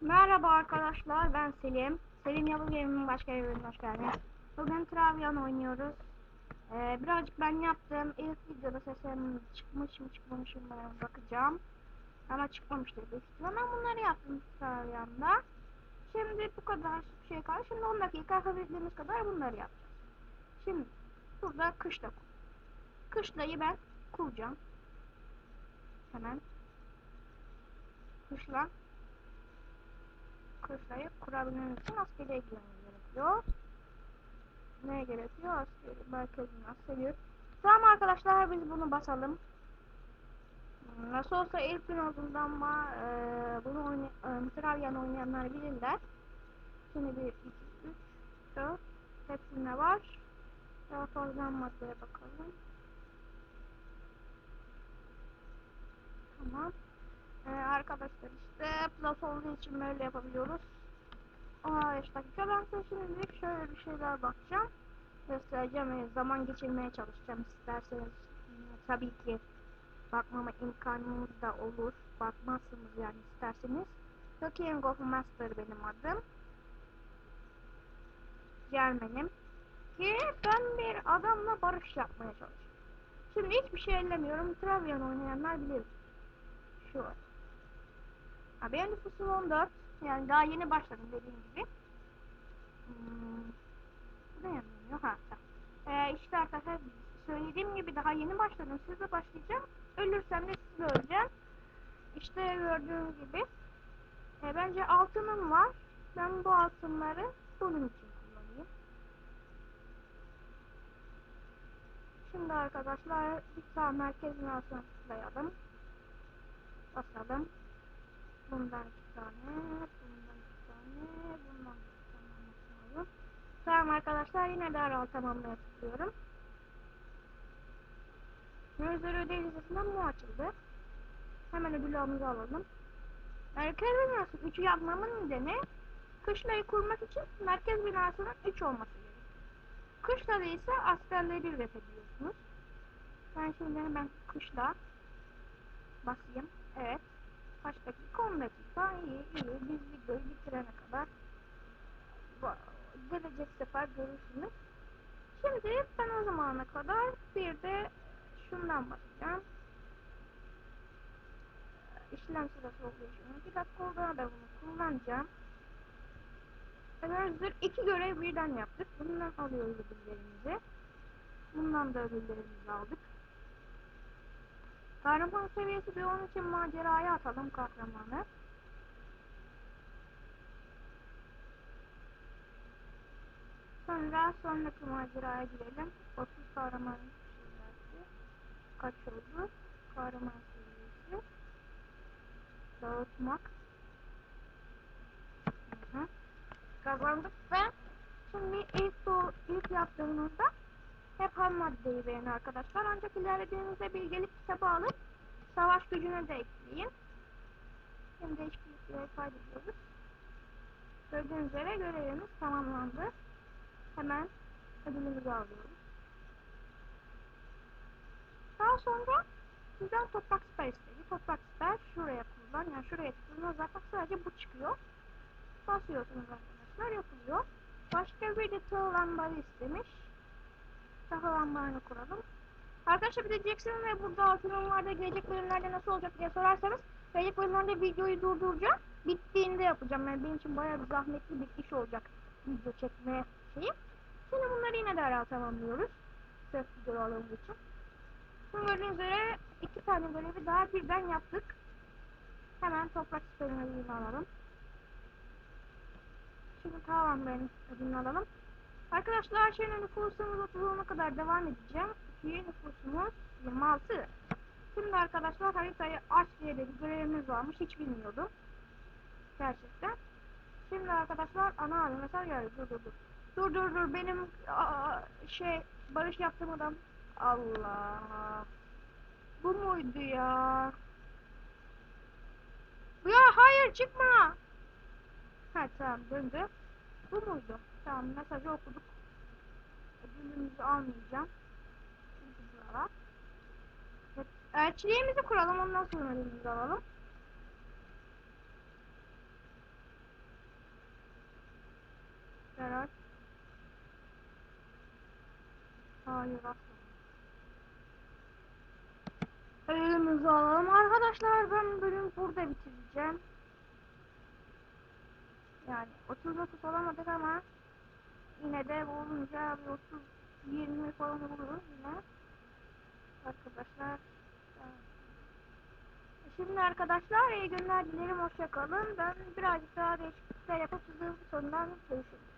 Merhaba arkadaşlar ben Selim. Selim Yavuz Game'in başka bir bölümüne hoş geldiniz. Bugün Travian oynuyoruz. Ee, birazcık ben yaptım. İlk videoda sesim çıkmış mı çıkmamış mı bakacağım. Ama çıkmamıştır büyük ihtimal. Ben bunları yaptım Travian'da. Şimdi bu kadar şey kaldı. Şimdi 10 dakika yapabildiğimiz kadar bunları yapacağız. Şimdi burada kışla. Kışlayı ben kuracağım. Hemen. Kışla kışlayı kurabilmemiz için askeriye girmemiz gerekiyor. Ne gerekiyor? Askeri merkezin askeri. Tamam arkadaşlar biz bunu basalım. Nasıl olsa ilk gün olduğunda ama e, bunu oyna e, Travyan oynayanlar bilirler. Şimdi 1, 2, 3, 4 hepsinde var. Daha fazla maddeye bakalım. Tamam. Ee, arkadaşlar işte plus olduğu için böyle yapabiliyoruz. 15 dakika ben size şöyle bir şeyler bakacağım. Göstereceğim ve zaman geçirmeye çalışacağım isterseniz. hmm, Tabii ki bakmama imkanınız da olur. Bakmazsınız yani isterseniz. King of Master benim adım. Germenim. Ki ben bir adamla barış yapmaya çalışıyorum. Şimdi hiçbir şey ellemiyorum. Travian oynayanlar bilir. Şu var. Ha, benim nüfusum 14. Yani daha yeni başladım dediğim gibi. Hmm. Bu da yanmıyor. Ha. Ee, işte arkadaşlar söylediğim gibi daha yeni başladım. Sizle başlayacağım. Ölürsem de sizle öleceğim. İşte gördüğünüz gibi. E, bence altınım var. Ben bu altınları bunun için kullanayım. Şimdi arkadaşlar bir sağ merkezin altına tıklayalım. Basalım. Bundan iki tane, bundan iki tane, bundan iki tane basalım. Tamam arkadaşlar yine derhal tamamlaya tıklıyorum. Gözleri ödev listesinden bu açıldı. Hemen ödülümüzü alalım. Merkez binası 3'ü yapmamın nedeni kışlayı kurmak için merkez binasının 3 olması gerekiyor. Kışlada ise askerleri üretebiliyorsunuz. Ben şimdi hemen kışla basayım. Evet. Dakika? 10 dakika. İyi iyi. Biz videoyu bitirene kadar gelecek sefer görürsünüz. Şimdi ben o zamana kadar bir de şundan bakacağım. İşlem sırası oluyor şimdi. Bir dakika orada da bunu kullanacağım. Hazır iki görev birden yaptık. Bundan alıyoruz ödüllerimizi. Bundan da ödüllerimizi aldık. Kahraman seviyesi bir onun için maceraya atalım kahramanı. Sonra sonraki maceraya girelim. 30 kahraman seviyesi. Kaç oldu? Kahraman seviyesi. Dağıtmak. Hı hı. Kazandık ve şimdi ilk, ilk yaptığımızda hep ham maddeyi verin arkadaşlar. Ancak ilerlediğinizde bilgelik kitabı alıp savaş gücüne de ekleyin. Şimdi hiçbir kaydediyoruz. Gördüğünüz üzere görevimiz tamamlandı. Hemen ödülümüzü alıyoruz. Daha sonra sizden toprak siper istedi. Toprak siper şuraya kullan. Yani şuraya tıkladığınız zaten sadece bu çıkıyor. Basıyorsunuz arkadaşlar yapılıyor. Başka bir de tığ lambayı istemiş. Tahıl ambarını kuralım. Arkadaşlar bir de Jackson ve burada altınım vardı gelecek bölümlerde nasıl olacak diye sorarsanız gelecek bölümlerde videoyu durduracağım. Bittiğinde yapacağım. Yani benim için bayağı bir zahmetli bir iş olacak video çekme şeyi. Şimdi bunları yine derhal tamamlıyoruz. Sırf video alalım için. Şimdi gördüğünüz üzere iki tane görevi daha birden yaptık. Hemen toprak sistemini alalım. Şimdi tamam ben ödülünü alalım. Arkadaşlar şimdi nüfusumuz 30'una kadar devam edeceğim. Ki nüfusumuz 26. Şimdi arkadaşlar haritayı aç diye bir görevimiz varmış. Hiç bilmiyordum. Gerçekten. Şimdi arkadaşlar ana haline mesaj geldi. Dur dur dur. Dur dur dur benim aa, şey barış yaptığım adam. Allah. Bu muydu ya? Ya hayır çıkma. Ha tamam döndü. Bu muydu? Tamam mesajı okuduk. Ödülümüzü almayacağım. Çünkü burada. Evet, elçiliğimizi kuralım ondan sonra ödülümüzü alalım. Berat. Hayır atma. Elimizi alalım arkadaşlar ben bölüm burada bitireceğim. Yani 30-30 olamadık ama yine de olunca bir 30 20 falan buluruz yine. Arkadaşlar. Şimdi arkadaşlar iyi günler dilerim hoşça kalın. Ben birazcık daha değişiklikler yapıp sizi sonundan görüşürüz.